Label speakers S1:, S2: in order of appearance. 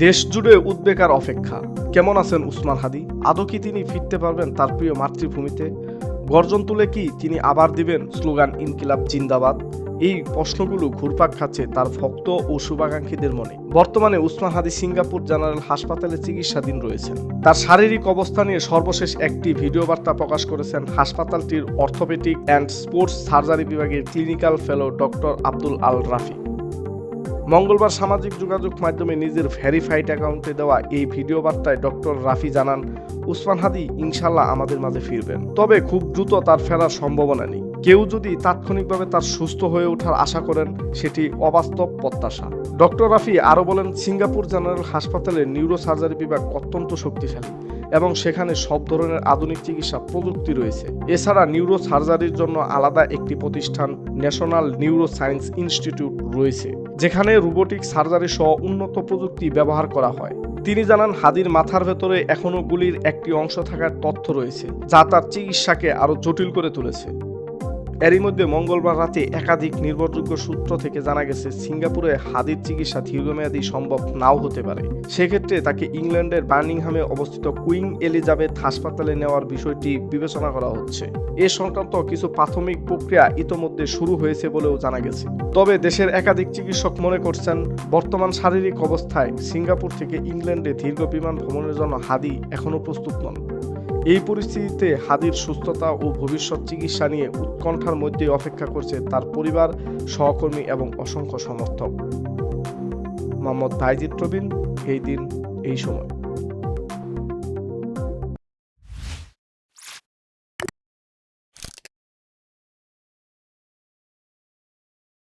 S1: দেশ জুড়ে উদ্বেগ আর অপেক্ষা। কেমন আছেন উসমান হাদি? আদৌ কি তিনি ফিরতে পারবেন তার প্রিয় মাতৃভূমিতে? গর্জন তুলে কি তিনি আবার দিবেন স্লোগান ইনকিলাব জিন্দাবাদ? এই প্রশ্নগুলো ঘুরপাক খাচ্ছে তার ভক্ত ও শুভাকাঙ্ক্ষীদের মনে। বর্তমানে উসমান হাদি সিঙ্গাপুর জেনারেল হাসপাতালে চিকিৎসাধীন রয়েছেন। তার শারীরিক অবস্থা নিয়ে সর্বশেষ একটি ভিডিও বার্তা প্রকাশ করেছেন হাসপাতালটির অর্থোপেডিক অ্যান্ড স্পোর্টস সার্জারি বিভাগের clinical fellow doctor Abdul Al Rafi. মঙ্গলবার সামাজিক যোগাযোগ মাধ্যমে নিজের ভেরিফাইড অ্যাকাউন্টে দেওয়া এই ভিডিও বার্তায় ডক্টর রাফি জানান, উসমান হাদি ইনশাল্লাহ আমাদের মাঝে ফিরবেন। তবে খুব দ্রুত তার ফেরার সম্ভাবনা নেই। কেউ যদি তাৎক্ষণিকভাবে তার সুস্থ হয়ে ওঠার আশা করেন, সেটি অবাস্তব প্রত্যাশা। ডক্টর রাফি আরও বলেন, সিঙ্গাপুর জেনারেল হাসপাতালের নিউরো সার্জারি বিভাগ অত্যন্ত শক্তিশালী। এবং সেখানে সব ধরনের আধুনিক চিকিৎসা প্রযুক্তি রয়েছে। এছাড়া নিউরো সার্জারির জন্য আলাদা একটি প্রতিষ্ঠান ন্যাশনাল নিউরো সায়েন্স ইনস্টিটিউট রয়েছে, যেখানে রোবোটিক সার্জারি সহ উন্নত প্রযুক্তি ব্যবহার করা হয়। তিনি জানান, হাদির মাথার ভেতরে এখনও গুলির একটি অংশ থাকার তথ্য রয়েছে, যা তার চিকিৎসাকে আরও জটিল করে তুলেছে। এরই মধ্যে মঙ্গলবার রাতে একাধিক নির্ভরযোগ্য সূত্র থেকে জানা গেছে, সিঙ্গাপুরে হাদির চিকিৎসা দীর্ঘমেয়াদী সম্ভব নাও হতে পারে। সেক্ষেত্রে তাকে ইংল্যান্ডের বার্নিংহামে অবস্থিত কুইং এলিজাবেথ হাসপাতালে নেওয়ার বিষয়টি বিবেচনা করা হচ্ছে। এ সংক্রান্ত কিছু প্রাথমিক প্রক্রিয়া ইতোমধ্যে শুরু হয়েছে বলেও জানা গেছে। তবে দেশের একাধিক চিকিৎসক মনে করছেন, বর্তমান শারীরিক অবস্থায় সিঙ্গাপুর থেকে ইংল্যান্ডে দীর্ঘ বিমান ভ্রমণের জন্য হাদি এখনও প্রস্তুত নন। এই পরিস্থিতিতে হাদির সুস্থতা ও ভবিষ্যৎ চিকিৎসা নিয়ে উৎকণ্ঠার মধ্যেই অপেক্ষা করছে তার পরিবার, সহকর্মী এবং অসংখ্য সমর্থক। মোহাম্মদ তাইজিদ প্রবীণ, এই দিন, এই সময়।